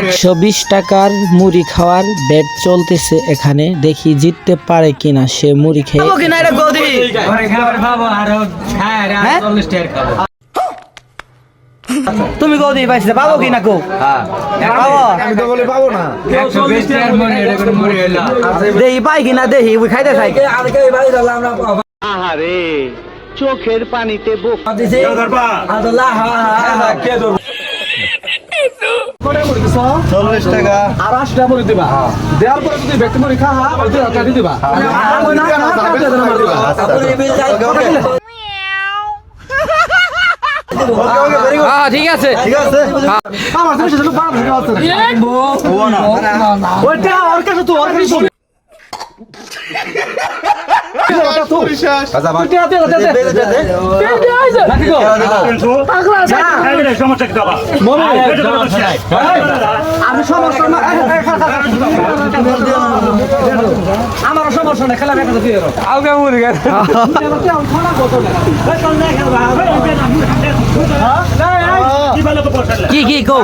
একশো বিশ টাকার মুড়ি খাওয়ার বেড চলতেছে এখানে। দেখি জিততে পারে কিনা সে মুড়ি খেয়ে। হ্যাঁ? তুমি পাবো কিনা কো পাবো। দেহি পাই কিনা দেহি ওই খাইতে খাই আহারে চোখের পানিতে বোক চল্লিশ টাকা। আর আশি টাকা করে দিবা। দেওয়ার পরে যদি ব্যক্তি খা ওই দুই হাজার টাকা দিয়ে দিবা। ঠিক আছে। ঠিক আছে। আমার তুমি সেটা বারো আছে ওইটা ওর কাছে তো ওর কাছে আমি সমস্যা না। আমার সমস্যা নেই খেলা দেখা দিয়ে কি কি কো